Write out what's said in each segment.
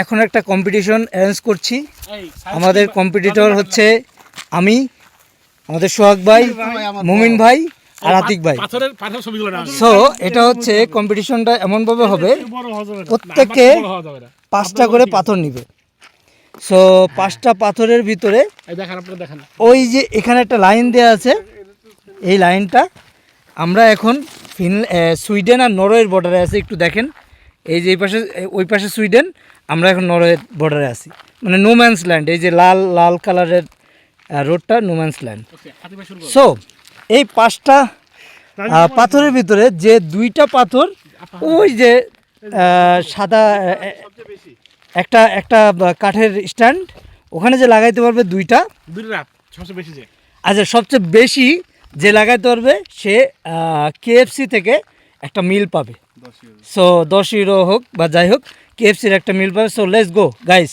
এখন একটা competition arrange করছি। আমাদের কম্পিটিটর হচ্ছে আমি আমাদের সোহাগ ভাই মুমিন ভাই আর আতিক ভাই। পাথরের পাথর ছবিগুলো না সো এটা হচ্ছে কম্পিটিশনটা এমনভাবে হবে প্রত্যেকে পাঁচটা করে পাথর নিবে। সো পাঁচটা পাথরের ভিতরে এই দেখেন আপনারা দেখেন। ওই যে এখানে একটা লাইন দেওয়া আছে এই লাইনটা আমরা এখন ফিন সুইডেন আর নরওয়ের বর্ডারে আছে একটু দেখেন। এই যে এই পাশে ওই পাশে সুইডেন আমরা এখন নরওয়ের বর্ডারে আছি। মানে নোম্যান্স ল্যান্ড এই যে লাল লাল কালারের রোডটা নোম্যান্স ল্যান্ড সো এই পাঁচটা পাথরের ভিতরে যে দুইটা পাথর ওই যে সাদা একটা একটা কাঠের স্ট্যান্ড ওখানে যে লাগাইতে পারবে দুইটা। আচ্ছা সবচেয়ে বেশি যে লাগাইতে পারবে সে কেএফসি থেকে একটা মিল পাবে। সো দশ ইউরো হোক বা যাই হোক কেএফসির একটা মিল পাবে। সো লেটস গো গাইস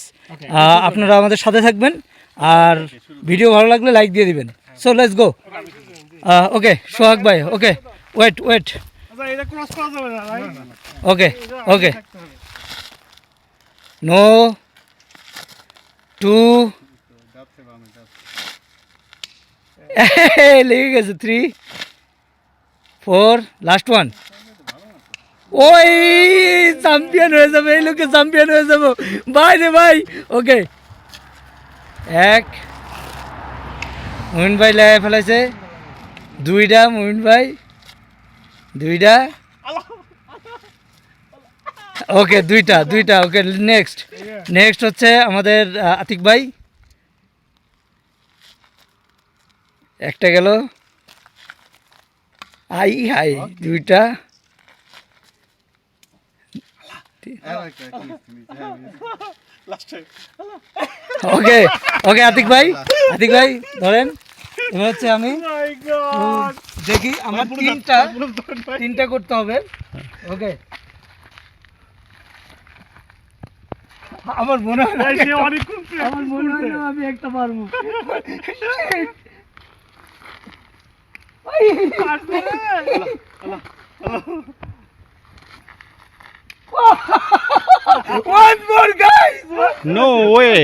আপনারা আমাদের সাথে থাকবেন আর ভিডিও ভালো লাগলে লাইক দিয়ে দিবেন। So let's go okay Sohag ভাই okay wait wait okay okay no two লেগে গেছে থ্রি ফোর লাস্ট ওয়ান ওই চ্যাম্পিয়ন হয়ে যাবে, এই লোকে চ্যাম্পিয়ন হয়ে যাব। ভাই রে ভাই, ওকে। এক। মোহিন ভাই লেগে ফেলেছে দুইটা মোহিন ভাই। দুইটা। ওকে, দুইটা দুইটা, ওকে নেক্সট নেক্সট হচ্ছে আমাদের আতিক ভাই। একটা গেল। আই হাই দুইটা। ওকে ওকে আতিক ভাই আতিক ভাই ধরেন এবার হচ্ছে আমি দেখি আমার তিনটা তিনটা করতে হবে। ওকে আমার মনে হয় আমার মনে হয় না আমি একটা পারব One more guys. No way.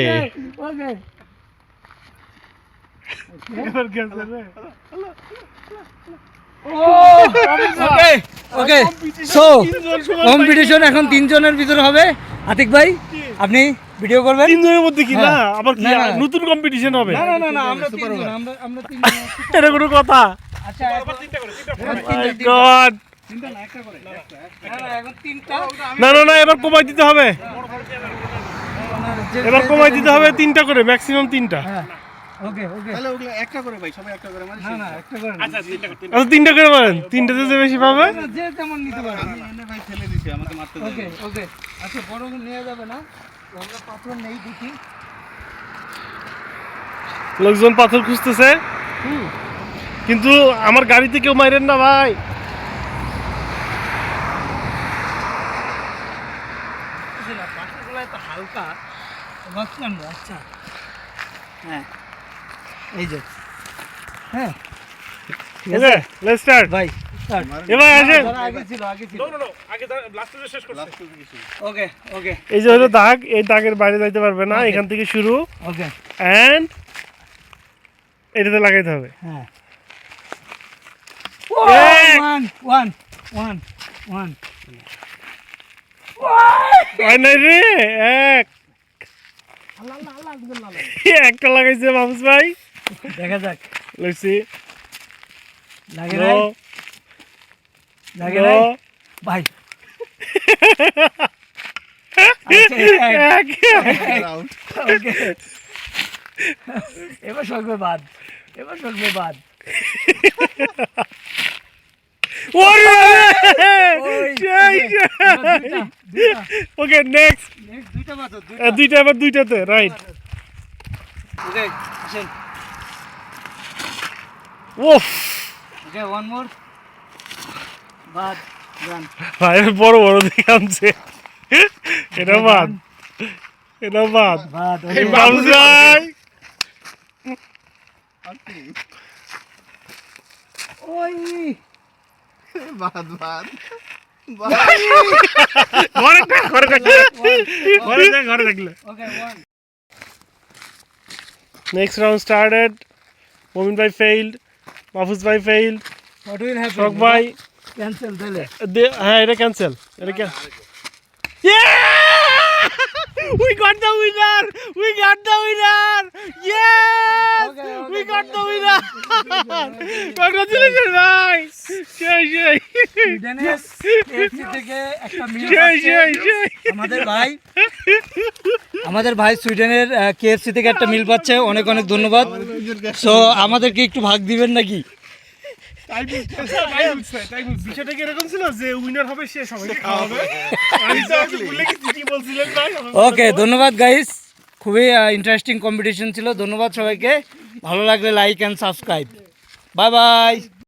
Okay. Okay so competition এখন তিনজনের ভিতরে হবে। আতিক ভাই আপনি ভিডিও করবেন? তিনজনের মধ্যে কি? না হ্যাঁ। আবার কি? না, না। নতুন কম্পিটিশন হবে। না না না না আমরা তিনজন আমরা আমরা তিনজন। এটা কোনো কথা। আচ্ছা এখন তিনটা গড তিনটা না একটা করে না না না না না এবার কমাই দিতে হবে। এবার কমাই দিতে হবে তিনটা করে ম্যাক্সিমাম তিনটা। হ্যাঁ ওকে ওকে তাহলে ওগুলো একটা করে ভাই সবাই একটা করে মানে না না একটা করে না। আচ্ছা তিনটা করে মারেন তিনটাতে যে বেশি পাবে? যে তেমন নিতে পারবে আমি এনে ভাই ফেলে দিছি আমাকে মারতে দেবে ওকে ওকে। আচ্ছা বড় নিয়ে যাবে না। পাথর নেই দেখি। লোকজন পাথর খুঁজতেছে। কিন্তু আমার গাড়িতে কেউ মাইরেন না ভাই। বুঝলা এত হালকা ভাবছিলাম না, হ্যাঁ। এই যে হ্যাঁ। ঠিক আছে লেটস স্টার্ট ভাই এই যে হলো দাগ এই দাগের বাইরে যাইতে পারবে না এখান থেকে শুরু। ওকে এন্ড এটাতে লাগাইতে হবে। হ্যাঁ। ওয়ান ওয়ান ওয়ান ওয়ান রে এক। একটা লাগাইছে বাবুস ভাই। দেখা যাক। লইছি। লাগে নাই? লাগে নাই? ভাই। আচ্ছা, এবার সরবে বাদ। এবার সরবে বাদ। ওরে সেই। ওকে নেক্সট দুইটা পাথর, দুইটা। আবার দুইটাতে রাইট Okay, আসেন। ওফ Okay, one more. বাদ, done. ভাই বড় বড় দেখে আনছে এটা বাদ এটা বাদ বাদ, এই. বাবুস ওই, বাদ বাদ ঘরে থাক, ঘরে থাক। ঘরে থাক, ঘরে থাকলে Okay, one. Next round started Momin ভাই ফেইল্ড মাহফুজ ভাই ফেইল্ড What will happen? শখ ভাই Cancel তাহলে। দে- হ্যাঁ এটা ক্যান্সেল এটা can We got the winner! We got the winner! Yes! Okay, okay, We got the winner! Congratulations, ভাই! সেই, সেই। সুইডেনের KFC থেকে একটা। সেই, সেই। আমাদের ভাই আমাদের ভাই সুইডেনের কেএফসি থেকে একটা মিল পাচ্ছে অনেক অনেক ধন্যবাদ সো আমাদেরকে একটু ভাগ দিবেন নাকি বিষয়টা কি এরকম ছিল যে উইনার হবে সে সবাইকে খাওয়াবে? আমি তো ভুলে গেছি কি বলছিলেন ভাই? ওকে ধন্যবাদ গাইস খুবই ইন্টারেস্টিং কম্পিটিশন ছিল। ধন্যবাদ সবাইকে। ভালো লাগলে like and subscribe bye bye